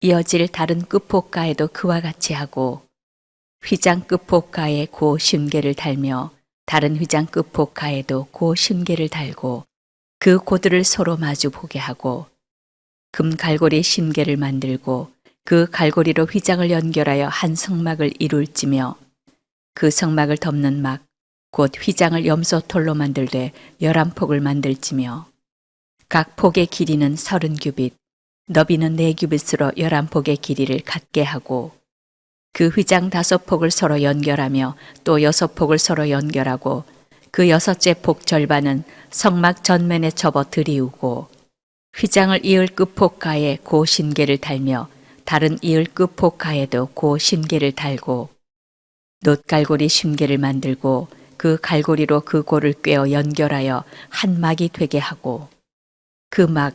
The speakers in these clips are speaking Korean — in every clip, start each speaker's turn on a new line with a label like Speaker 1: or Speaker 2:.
Speaker 1: 이어질 다른 끝폭가에도 그와 같이 하고 휘장 끝폭가에 고 신계를 달며 다른 휘장 끝폭가에도 고 신계를 달고 그 고들을 서로 마주 보게 하고 금 갈고리 신계를 만들고 그 갈고리로 휘장을 연결하여 한 성막을 이룰지며 그 성막을 덮는 막 곧 휘장을 염소털로 만들되 열한 폭을 만들지며 각 폭의 길이는 서른 규빗 너비는 네 규빗으로 열한 폭의 길이를 갖게 하고 그 휘장 다섯 폭을 서로 연결하며 또 여섯 폭을 서로 연결하고 그 여섯째 폭 절반은 성막 전면에 접어 들이우고 휘장을 이을 끝폭가에 고 신계를 달며 다른 이을 끝폭가에도 고 신계를 달고 놋갈고리 신계를 만들고 그 갈고리로 그 고를 꿰어 연결하여 한 막이 되게 하고 그 막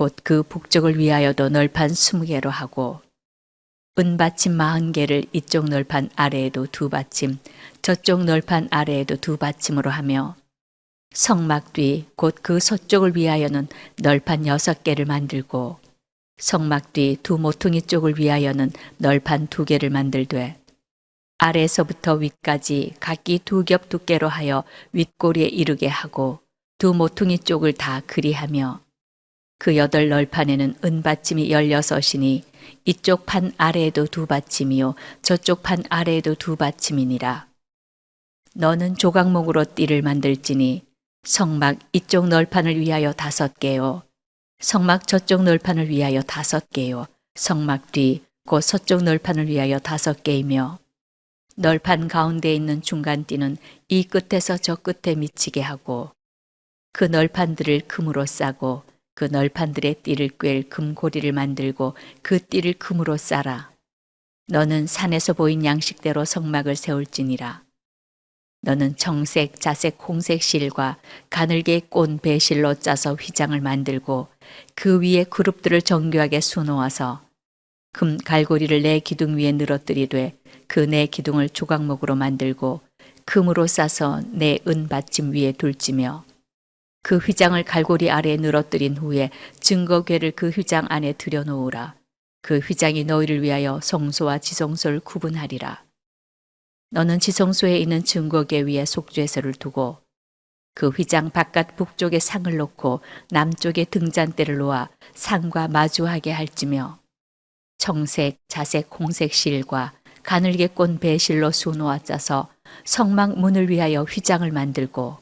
Speaker 1: 곧 그 북쪽을 위하여도 널판 스무 개로 하고 은 받침 마흔 개를 이쪽 널판 아래에도 두 받침 저쪽 널판 아래에도 두 받침으로 하며 성막 뒤 곧 그 서쪽을 위하여는 널판 여섯 개를 만들고 성막 뒤 두 모퉁이 쪽을 위하여는 널판 두 개를 만들되 아래에서부터 위까지 각기 두 겹 두께로 하여 윗꼬리에 이르게 하고 두 모퉁이 쪽을 다 그리하며 그 여덟 널판에는 은받침이 열여섯이니 이쪽 판 아래에도 두 받침이요 저쪽 판 아래에도 두 받침이니라. 너는 조각목으로 띠를 만들지니 성막 이쪽 널판을 위하여 다섯 개요. 성막 저쪽 널판을 위하여 다섯 개요. 성막 뒤 곧 서쪽 널판을 위하여 다섯 개이며 널판 가운데 있는 중간 띠는 이 끝에서 저 끝에 미치게 하고 그 널판들을 금으로 싸고 그 널판들의 띠를 꿰 금고리를 만들고 그 띠를 금으로 싸라. 너는 산에서 보인 양식대로 성막을 세울지니라. 너는 청색, 자색, 홍색 실과 가늘게 꼰 배실로 짜서 휘장을 만들고 그 위에 그룹들을 정교하게 수놓아서 금 갈고리를 내 기둥 위에 늘어뜨리되 그 내 기둥을 조각목으로 만들고 금으로 싸서 내 은 받침 위에 둘지며 그 휘장을 갈고리 아래에 늘어뜨린 후에 증거궤를 그 휘장 안에 들여놓으라. 그 휘장이 너희를 위하여 성소와 지성소를 구분하리라. 너는 지성소에 있는 증거궤 위에 속죄소를 두고 그 휘장 바깥 북쪽에 상을 놓고 남쪽에 등잔대를 놓아 상과 마주하게 할지며 청색, 자색, 홍색 실과 가늘게 꼰 배실로 수놓아 짜서 성막 문을 위하여 휘장을 만들고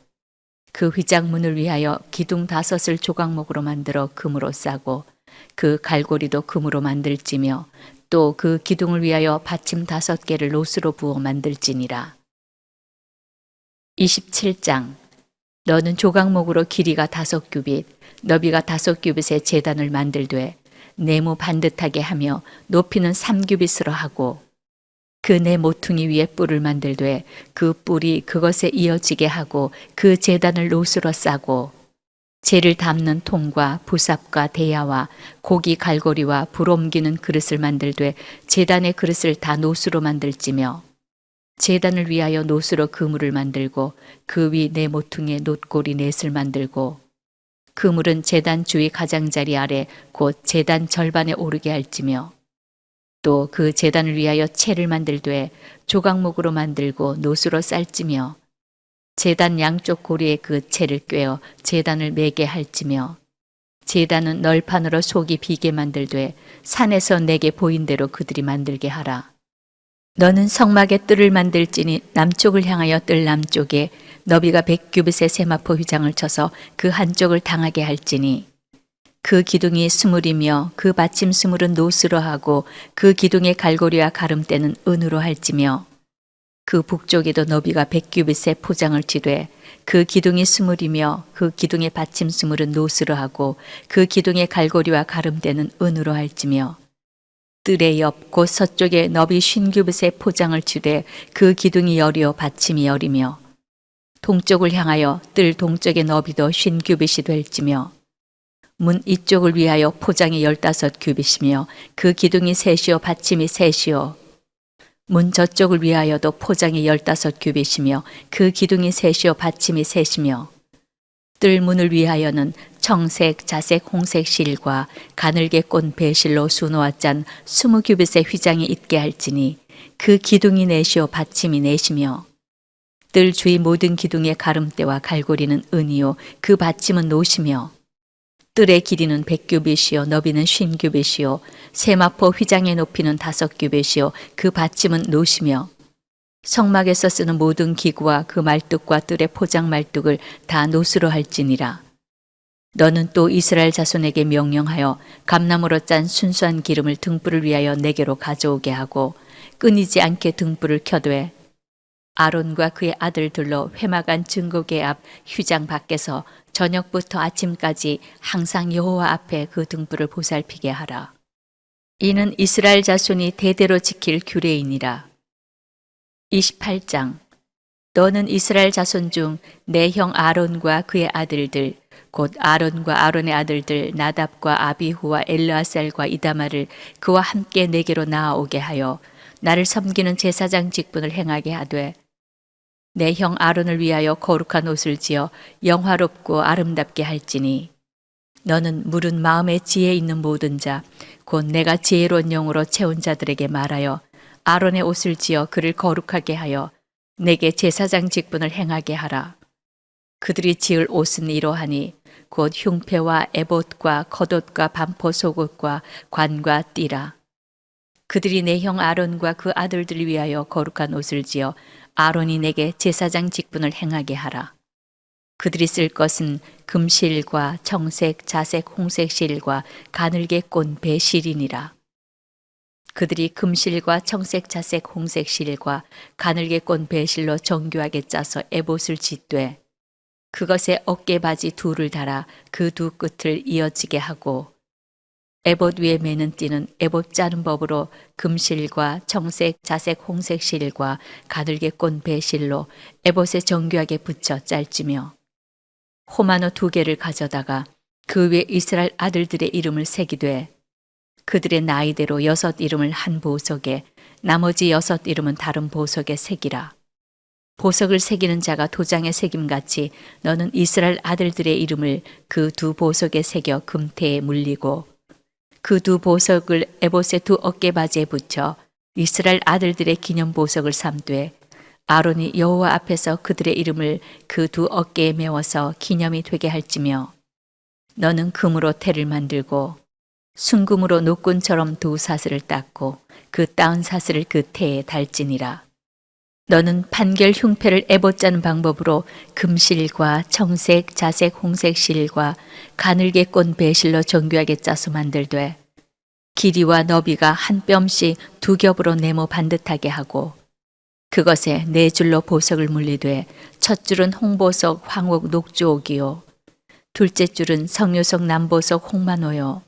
Speaker 1: 그 휘장 문을 위하여 기둥 다섯을 조각목으로 만들어 금으로 싸고 그 갈고리도 금으로 만들지며 또 그 기둥을 위하여 받침 다섯 개를 롯으로 부어 만들지니라. 27장 너는 조각목으로 길이가 다섯 규빗, 너비가 다섯 규빗의 재단을 만들되 네모 반듯하게 하며 높이는 삼 규빗으로 하고 그네 모퉁이 위에 뿔을 만들되 그 뿔이 그것에 이어지게 하고 그 재단을 롯으로 싸고 재를 담는 통과 부삽과 대야와 고기 갈고리와 불 옮기는 그릇을 만들되 제단의 그릇을 다 노수로 만들지며 제단을 위하여 노수로 그물을 만들고 그위네 모퉁이에 놋고리 넷을 만들고 그물은 제단 주위 가장자리 아래 곧 제단 절반에 오르게 할지며 또그 제단을 위하여 채를 만들되 조각목으로 만들고 노수로 쌀지며 제단 양쪽 고리에 그 채를 꿰어 제단을 매게 할지며 제단은 널판으로 속이 비게 만들되 산에서 내게 보인 대로 그들이 만들게 하라. 너는 성막에 뜰을 만들지니 남쪽을 향하여 뜰 남쪽에 너비가 백규빗의 세마포 휘장을 쳐서 그 한쪽을 당하게 할지니 그 기둥이 스물이며 그 받침 스물은 노스로 하고 그 기둥의 갈고리와 가름대는 은으로 할지며 그 북쪽에도 너비가 백규빗의 포장을 치되 그 기둥이 스물이며 그 기둥의 받침 스물은 노스로 하고 그 기둥의 갈고리와 가름대는 은으로 할지며 뜰의 옆곧 서쪽에 너비 쉰규빗의 포장을 치되 그 기둥이 열이요 받침이 열이며 동쪽을 향하여 뜰 동쪽의 너비도 쉰규빗이 될지며 문 이쪽을 위하여 포장이 열다섯 규빗이며 그 기둥이 셋이요 받침이 셋이요. 문 저쪽을 위하여도 포장이 열다섯 규빗이며 그 기둥이 셋이요 받침이 셋이며 뜰 문을 위하여는 청색, 자색, 홍색 실과 가늘게 꼰 배실로 수놓아 짠 스무 규빗의 휘장이 있게 할지니 그 기둥이 넷이요 받침이 넷이며 뜰 주위 모든 기둥의 가름대와 갈고리는 은이요 그 받침은 노시며 뜰의 길이는 백규빗이요 너비는 쉰규빗이요 세마포 휘장의 높이는 다섯 규빗이요 그 받침은 노시며 성막에서 쓰는 모든 기구와 그 말뚝과 뜰의 포장 말뚝을 다 노수로 할지니라. 너는 또 이스라엘 자손에게 명령하여 감나무로 짠 순수한 기름을 등불을 위하여 내게로 가져오게 하고 끊이지 않게 등불을 켜되 아론과 그의 아들들로 회막안 증거계 앞 휴장 밖에서 저녁부터 아침까지 항상 여호와 앞에 그 등불을 보살피게 하라. 이는 이스라엘 자손이 대대로 지킬 규례이니라. 28장 너는 이스라엘 자손 중 내 형 아론과 그의 아들들 곧 아론과 아론의 아들들 나답과 아비후와 엘르아살과 이다마를 그와 함께 내게로 나아오게 하여 나를 섬기는 제사장 직분을 행하게 하되 내 형 아론을 위하여 거룩한 옷을 지어 영화롭고 아름답게 할지니 너는 물은 마음에 지혜 있는 모든 자 곧 내가 지혜로운 영으로 채운 자들에게 말하여 아론의 옷을 지어 그를 거룩하게 하여 내게 제사장 직분을 행하게 하라. 그들이 지을 옷은 이러하니 곧 흉패와 에봇과 겉옷과 반포 속옷과 관과 띠라. 그들이 내 형 아론과 그 아들들을 위하여 거룩한 옷을 지어 아론이 내게 제사장 직분을 행하게 하라. 그들이 쓸 것은 금실과 청색, 자색, 홍색 실과 가늘게 꼰 배실이니라. 그들이 금실과 청색, 자색, 홍색 실과 가늘게 꼰 배실로 정교하게 짜서 에봇을 짓되 그것에 어깨바지 둘을 달아 그 두 끝을 이어지게 하고 에봇 위에 매는 띠는 에봇 짜는 법으로 금실과 청색, 자색, 홍색 실과 가늘게 꼰 배실로 에봇에 정교하게 붙여 짤지며 호마노 두 개를 가져다가 그 위에 이스라엘 아들들의 이름을 새기되 그들의 나이대로 여섯 이름을 한 보석에 나머지 여섯 이름은 다른 보석에 새기라. 보석을 새기는 자가 도장에 새김같이 너는 이스라엘 아들들의 이름을 그 두 보석에 새겨 금태에 물리고 그 두 보석을 에봇의 두 어깨바지에 붙여 이스라엘 아들들의 기념 보석을 삼되 아론이 여호와 앞에서 그들의 이름을 그 두 어깨에 메워서 기념이 되게 할지며 너는 금으로 태를 만들고 순금으로 노끈처럼 두 사슬을 닦고 그 따은 사슬을 그 태에 달지니라. 너는 판결 흉패를 애봇자는 방법으로 금실과 청색, 자색, 홍색 실과 가늘게 꼰 배실로 정교하게 짜서 만들되 길이와 너비가 한 뼘씩 두 겹으로 네모 반듯하게 하고 그것에 네 줄로 보석을 물리되 첫 줄은 홍보석 황옥 녹주옥이요. 둘째 줄은 성묘석 남보석 홍만호요.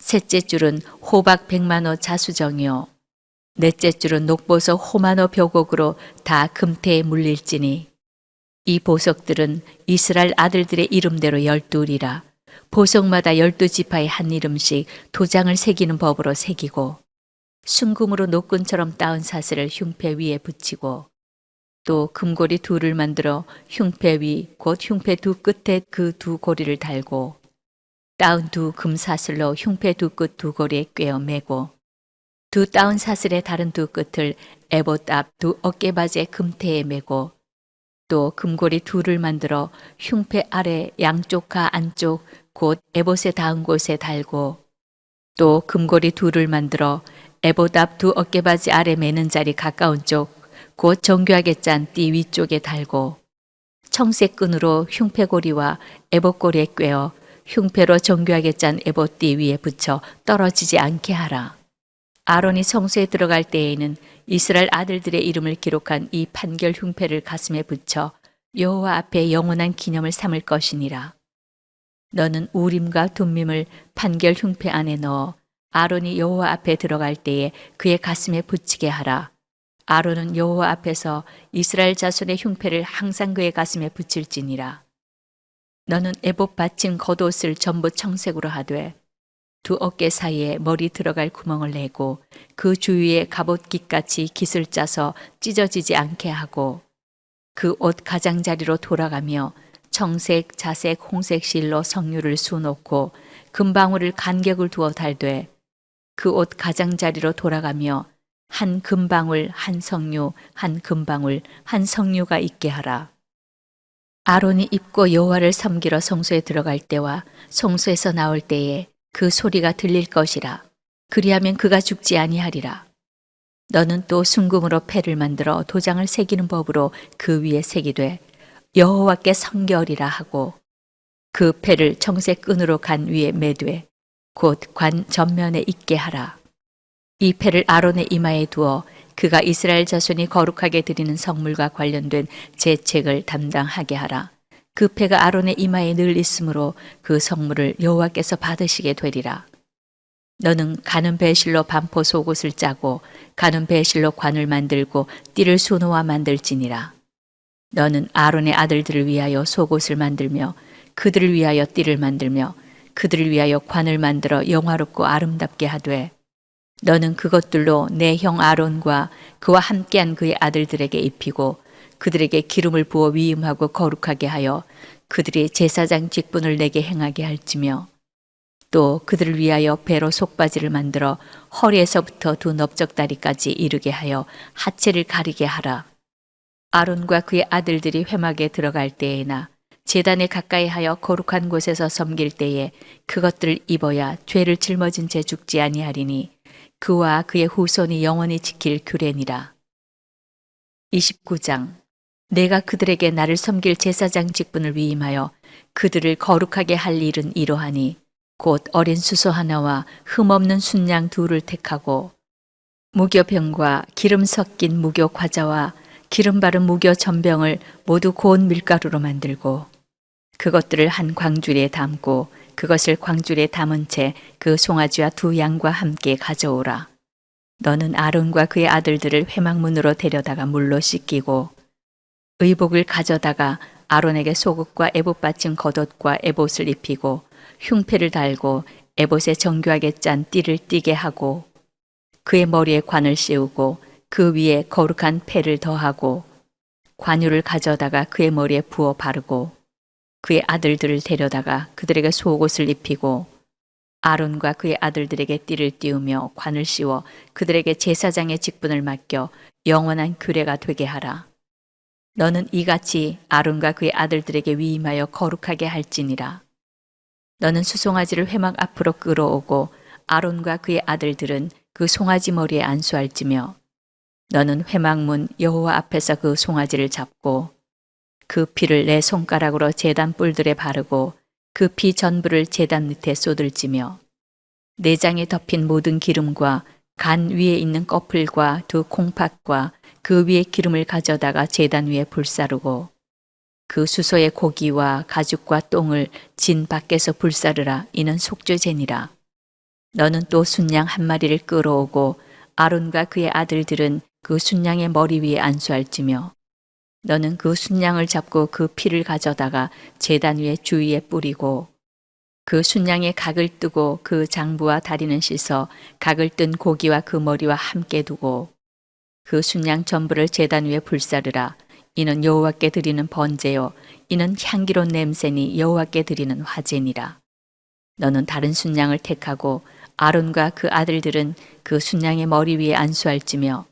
Speaker 1: 셋째 줄은 호박 백만호 자수정이요 넷째 줄은 녹보석 호만호 벽옥으로 다 금태에 물릴지니 이 보석들은 이스라엘 아들들의 이름대로 열둘이라 보석마다 열두 지파의 한 이름씩 도장을 새기는 법으로 새기고 순금으로 노끈처럼 따은 사슬을 흉패 위에 붙이고 또 금고리 둘을 만들어 흉패 위 곧 흉패 두 끝에 그 두 고리를 달고 따은 두 금사슬로 흉패 두 끝 두 고리에 꿰어 매고 두 따은 사슬의 다른 두 끝을 에봇 앞 두 어깨바지의 금태에 매고 또 금고리 둘을 만들어 흉패 아래 양쪽과 안쪽 곧 에봇에 닿은 곳에 달고 또 금고리 둘을 만들어 에봇 앞 두 어깨바지 아래 매는 자리 가까운 쪽 곧 정교하게 짠 띠 위쪽에 달고 청색 끈으로 흉패고리와 에봇고리에 꿰어 흉패로 정교하게 짠 에봇띠 위에 붙여 떨어지지 않게 하라. 아론이 성소에 들어갈 때에는 이스라엘 아들들의 이름을 기록한 이 판결 흉패를 가슴에 붙여 여호와 앞에 영원한 기념을 삼을 것이니라. 너는 우림과 둠밈을 판결 흉패 안에 넣어 아론이 여호와 앞에 들어갈 때에 그의 가슴에 붙이게 하라. 아론은 여호와 앞에서 이스라엘 자손의 흉패를 항상 그의 가슴에 붙일지니라. 너는 애봇 받친 겉옷을 전부 청색으로 하되 두 어깨 사이에 머리 들어갈 구멍을 내고 그 주위에 갑옷깃같이 깃을 짜서 찢어지지 않게 하고 그 옷 가장자리로 돌아가며 청색, 자색, 홍색 실로 성류를 수놓고 금방울을 간격을 두어 달되 그 옷 가장자리로 돌아가며 한 금방울, 한 성류, 한 금방울, 한 성류가 있게 하라. 아론이 입고 여호와를 섬기러 성소에 들어갈 때와 성소에서 나올 때에 그 소리가 들릴 것이라. 그리하면 그가 죽지 아니하리라. 너는 또 순금으로 패를 만들어 도장을 새기는 법으로 그 위에 새기되 여호와께 성결이라 하고 그 패를 청색 끈으로 간 위에 매되 곧 관 전면에 있게 하라. 이 패를 아론의 이마에 두어 그가 이스라엘 자손이 거룩하게 드리는 성물과 관련된 제 책을 담당하게 하라. 그 패가 아론의 이마에 늘 있으므로 그 성물을 여호와께서 받으시게 되리라. 너는 가는 배실로 반포 속옷을 짜고 가는 배실로 관을 만들고 띠를 수놓아 만들지니라. 너는 아론의 아들들을 위하여 속옷을 만들며 그들을 위하여 띠를 만들며 그들을 위하여 관을 만들어 영화롭고 아름답게 하되 너는 그것들로 내 형 아론과 그와 함께한 그의 아들들에게 입히고 그들에게 기름을 부어 위임하고 거룩하게 하여 그들이 제사장 직분을 내게 행하게 할지며 또 그들을 위하여 배로 속바지를 만들어 허리에서부터 두 넓적다리까지 이르게 하여 하체를 가리게 하라. 아론과 그의 아들들이 회막에 들어갈 때에나 재단에 가까이 하여 거룩한 곳에서 섬길 때에 그것들을 입어야 죄를 짊어진 채 죽지 아니하리니 그와 그의 후손이 영원히 지킬 규례니라. 29장 내가 그들에게 나를 섬길 제사장 직분을 위임하여 그들을 거룩하게 할 일은 이러하니 곧 어린 수소 하나와 흠없는 순양 둘을 택하고 무교병과 기름 섞인 무교 과자와 기름 바른 무교 전병을 모두 고운 밀가루로 만들고 그것들을 한 광주리에 담고 그것을 광주리에 담은 채 그 송아지와 두 양과 함께 가져오라. 너는 아론과 그의 아들들을 회막문으로 데려다가 물로 씻기고 의복을 가져다가 아론에게 속옷과 에봇 받침 겉옷과 에봇을 입히고 흉패를 달고 에봇에 정교하게 짠 띠를 띠게 하고 그의 머리에 관을 씌우고 그 위에 거룩한 패를 더하고 관유를 가져다가 그의 머리에 부어 바르고 그의 아들들을 데려다가 그들에게 속옷을 입히고 아론과 그의 아들들에게 띠를 띄우며 관을 씌워 그들에게 제사장의 직분을 맡겨 영원한 규례가 되게 하라. 너는 이같이 아론과 그의 아들들에게 위임하여 거룩하게 할지니라. 너는 수송아지를 회막 앞으로 끌어오고 아론과 그의 아들들은 그 송아지 머리에 안수할지며 너는 회막문 여호와 앞에서 그 송아지를 잡고 그 피를 내 손가락으로 제단 뿔들에 바르고 그 피 전부를 제단 밑에 쏟을지며 내장에 덮인 모든 기름과 간 위에 있는 꺼풀과 두 콩팥과 그 위에 기름을 가져다가 제단 위에 불사르고 그 수소의 고기와 가죽과 똥을 진 밖에서 불사르라 이는 속죄제니라. 너는 또 순양 한 마리를 끌어오고 아론과 그의 아들들은 그 순양의 머리 위에 안수할지며 너는 그 순양을 잡고 그 피를 가져다가 제단 위에 주위에 뿌리고 그 순양의 각을 뜨고 그 장부와 다리는 씻어 각을 뜬 고기와 그 머리와 함께 두고 그 순양 전부를 제단 위에 불사르라. 이는 여호와께 드리는 번제요. 이는 향기로운 냄새니 여호와께 드리는 화제니라. 너는 다른 순양을 택하고 아론과 그 아들들은 그 순양의 머리 위에 안수할지며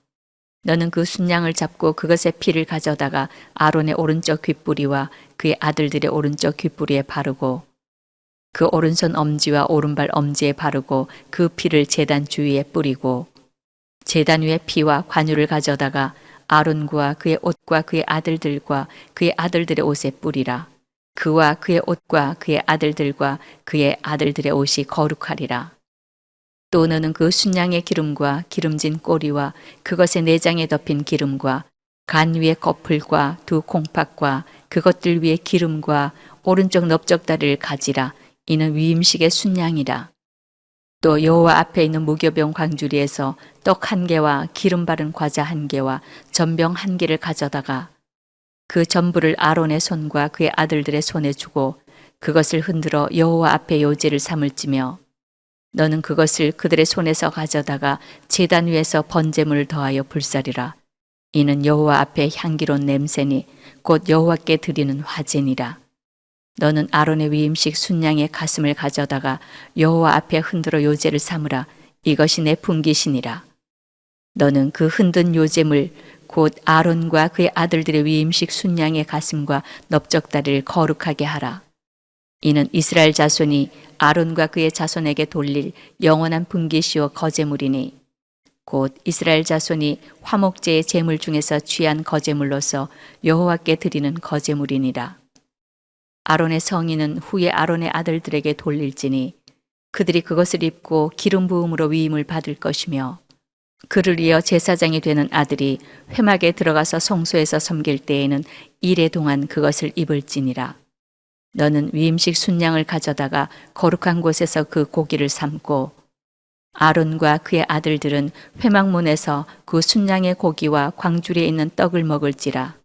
Speaker 1: 너는 그 순양을 잡고 그것의 피를 가져다가 아론의 오른쪽 귓뿌리와 그의 아들들의 오른쪽 귓뿌리에 바르고 그 오른손 엄지와 오른발 엄지에 바르고 그 피를 제단 주위에 뿌리고 제단 위에 피와 관유를 가져다가 아론과 그의 옷과 그의 아들들과 그의 아들들의 옷에 뿌리라. 그와 그의 옷과 그의 아들들과 그의 아들들의 옷이 거룩하리라. 또 너는 그 순양의 기름과 기름진 꼬리와 그것의 내장에 덮인 기름과 간 위의 거풀과 두 콩팥과 그것들 위에 기름과 오른쪽 넓적다리를 가지라. 이는 위임식의 순양이라. 또 여호와 앞에 있는 무교병 광주리에서 떡 한 개와 기름 바른 과자 한 개와 전병 한 개를 가져다가 그 전부를 아론의 손과 그의 아들들의 손에 주고 그것을 흔들어 여호와 앞에 요제를 삼을지며 너는 그것을 그들의 손에서 가져다가 제단 위에서 번제물을 더하여 불사리라. 이는 여호와 앞에 향기로운 냄새니 곧 여호와께 드리는 화제니라 너는 아론의 위임식 순양의 가슴을 가져다가 여호와 앞에 흔들어 요제를 삼으라 이것이 내 분기시니라 너는 그 흔든 요제물 곧 아론과 그의 아들들의 위임식 순양의 가슴과 넓적다리를 거룩하게 하라. 이는 이스라엘 자손이 아론과 그의 자손에게 돌릴 영원한 분기시오 거제물이니 곧 이스라엘 자손이 화목제의 제물 중에서 취한 거제물로서 여호와께 드리는 거제물이니라. 아론의 성인은 후에 아론의 아들들에게 돌릴지니 그들이 그것을 입고 기름 부음으로 위임을 받을 것이며 그를 이어 제사장이 되는 아들이 회막에 들어가서 성소에서 섬길 때에는 이래 동안 그것을 입을지니라. 너는 위임식 순양을 가져다가 거룩한 곳에서 그 고기를 삶고 아론과 그의 아들들은 회막문에서 그 순양의 고기와 광주리에 있는 떡을 먹을지라.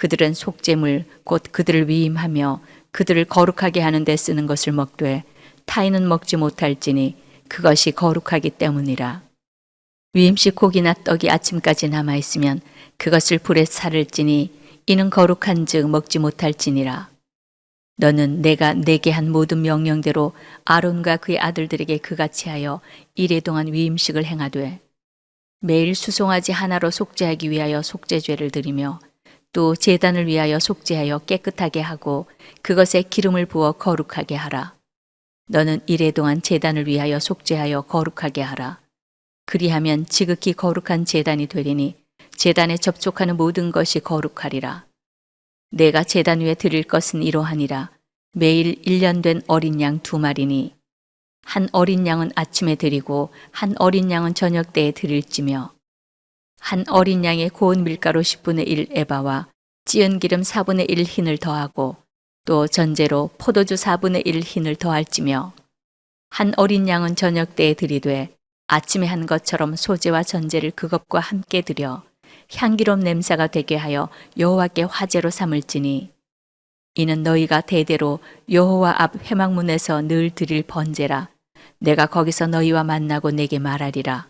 Speaker 1: 그들은 속죄물 곧 그들을 위임하며 그들을 거룩하게 하는 데 쓰는 것을 먹되 타인은 먹지 못할지니 그것이 거룩하기 때문이라. 위임식 고기나 떡이 아침까지 남아 있으면 그것을 불에 살을지니 이는 거룩한즉 먹지 못할지니라. 너는 내가 내게 한 모든 명령대로 아론과 그의 아들들에게 그같이 하여 이래 동안 위임식을 행하되 매일 수송아지 하나로 속죄하기 위하여 속죄죄를 드리며 또 제단을 위하여 속죄하여 깨끗하게 하고 그것에 기름을 부어 거룩하게 하라. 너는 이래 동안 제단을 위하여 속죄하여 거룩하게 하라. 그리하면 지극히 거룩한 제단이 되리니 제단에 접촉하는 모든 것이 거룩하리라. 내가 제단 위에 드릴 것은 이러하니라. 매일 1년 된 어린 양 두 마리니 한 어린 양은 아침에 드리고 한 어린 양은 저녁 때에 드릴지며 한 어린 양의 고운 밀가루 10분의 1 에바와 찌은 기름 4분의 1 흰을 더하고 또 전제로 포도주 4분의 1 흰을 더할지며 한 어린 양은 저녁 때에 드리되 아침에 한 것처럼 소재와 전제를 그것과 함께 드려 향기로운 냄새가 되게 하여 여호와께 화제로 삼을지니 이는 너희가 대대로 여호와 앞 회막문에서 늘 드릴 번제라 내가 거기서 너희와 만나고 내게 말하리라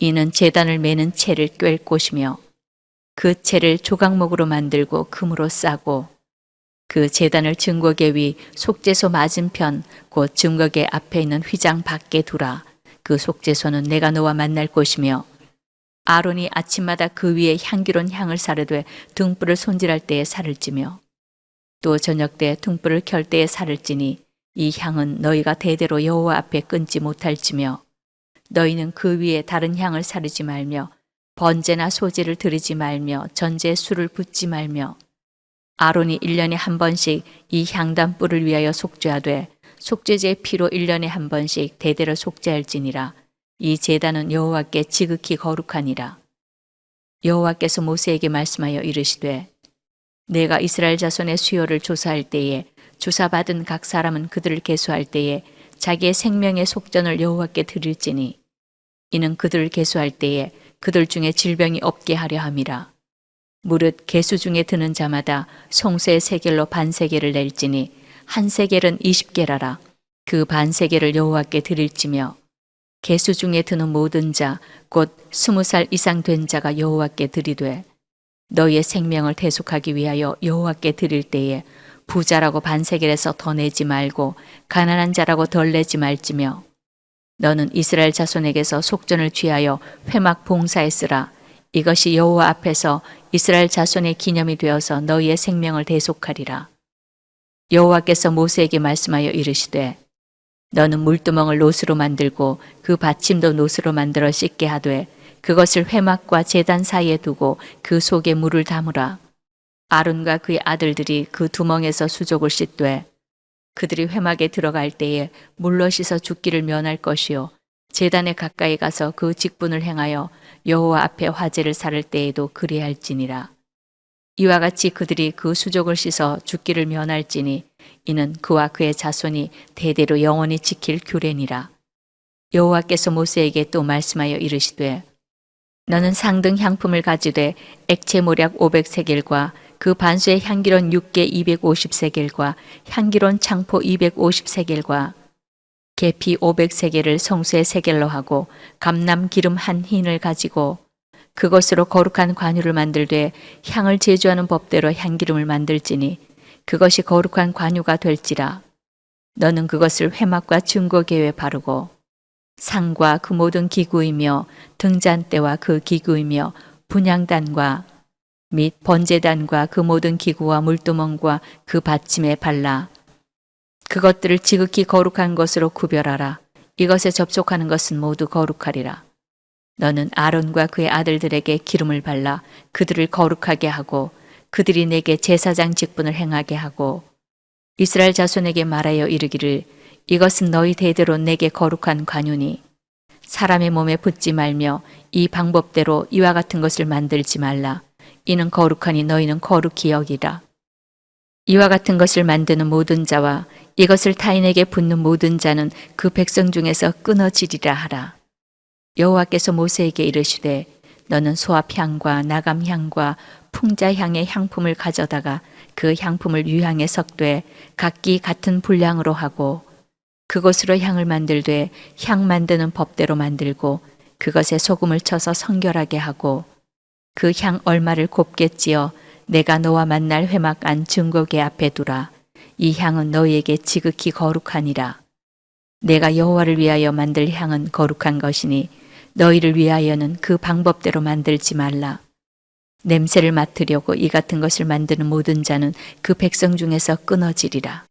Speaker 1: 이는 재단을 매는 채를 꿰을 곳이며 그 채를 조각목으로 만들고 금으로 싸고 그 제단을 증거계 위 속죄소 맞은편 곧 증거계 앞에 있는 휘장 밖에 두라. 그 속죄소는 내가 너와 만날 곳이며 아론이 아침마다 그 위에 향기로운 향을 사르되 등불을 손질할 때에 살을 찌며 또 저녁 때 등불을 켤 때에 살을 찌니 이 향은 너희가 대대로 여호와 앞에 끊지 못할지며 너희는 그 위에 다른 향을 사르지 말며 번제나 소제를 드리지 말며 전제에 술을 붓지 말며. 아론이 일년에 한 번씩 이 향단 뿔을 위하여 속죄하되 속죄제의 피로 일년에 한 번씩 대대로 속죄할지니라. 이 제단은 여호와께 지극히 거룩하니라. 여호와께서 모세에게 말씀하여 이르시되 내가 이스라엘 자손의 수요를 조사할 때에 조사받은 각 사람은 그들을 계수할 때에 자기의 생명의 속전을 여호와께 드릴지니 이는 그들을 계수할 때에 그들 중에 질병이 없게 하려 함이라. 무릇 계수 중에 드는 자마다 송수의 세겔로 반세겔을 낼지니 한 세겔은 이십 개라라. 그 반세겔을 여호와께 드릴지며 계수 중에 드는 모든 자 곧 스무 살 이상 된 자가 여호와께 드리되 너희의 생명을 대속하기 위하여 여호와께 드릴 때에 부자라고 반세겔에서 더 내지 말고 가난한 자라고 덜 내지 말지며 너는 이스라엘 자손에게서 속전을 취하여 회막 봉사에 쓰라 이것이 여호와 앞에서 이스라엘 자손의 기념이 되어서 너희의 생명을 대속하리라 여호와께서 모세에게 말씀하여 이르시되 너는 물두멍을 노스로 만들고 그 받침도 노스로 만들어 씻게 하되 그것을 회막과 제단 사이에 두고 그 속에 물을 담으라. 아론과 그의 아들들이 그 두멍에서 수족을 씻되 그들이 회막에 들어갈 때에 물로 씻어 죽기를 면할 것이요 제단에 가까이 가서 그 직분을 행하여 여호와 앞에 화제를 살을 때에도 그리할지니라. 이와 같이 그들이 그 수족을 씻어 죽기를 면할지니 이는 그와 그의 자손이 대대로 영원히 지킬 규례니라. 여호와께서 모세에게 또 말씀하여 이르시되 너는 상등 향품을 가지되 액체 모략 500세겔과 그 반수의 향기로운 육개 250세겔과 향기로운 창포 250세겔과 계피 500세겔을 성수의 세겔로 하고 감람 기름 한 흰을 가지고 그것으로 거룩한 관유를 만들되 향을 제조하는 법대로 향기름을 만들지니 그것이 거룩한 관유가 될지라. 너는 그것을 회막과 증거계에 바르고 상과 그 모든 기구이며 등잔대와 그 기구이며 분향단과 및 번제단과 그 모든 기구와 물두멍과 그 받침에 발라 그것들을 지극히 거룩한 것으로 구별하라. 이것에 접촉하는 것은 모두 거룩하리라. 너는 아론과 그의 아들들에게 기름을 발라 그들을 거룩하게 하고 그들이 내게 제사장 직분을 행하게 하고 이스라엘 자손에게 말하여 이르기를 이것은 너희 대대로 내게 거룩한 관유니 사람의 몸에 붙지 말며 이 방법대로 이와 같은 것을 만들지 말라 이는 거룩하니 너희는 거룩히 여기라. 이와 같은 것을 만드는 모든 자와 이것을 타인에게 붙는 모든 자는 그 백성 중에서 끊어지리라 하라. 여호와께서 모세에게 이르시되 너는 소합향과 나감향과 풍자향의 향품을 가져다가 그 향품을 유향에 섞되 각기 같은 분량으로 하고 그것으로 향을 만들되 향 만드는 법대로 만들고 그것에 소금을 쳐서 성결하게 하고 그 향 얼마를 찌어 내가 너와 만날 회막 안 증거계 앞에 두라. 이 향은 너희에게 지극히 거룩하니라. 내가 여호와를 위하여 만들 향은 거룩한 것이니 너희를 위하여는 그 방법대로 만들지 말라. 냄새를 맡으려고 이 같은 것을 만드는 모든 자는 그 백성 중에서 끊어지리라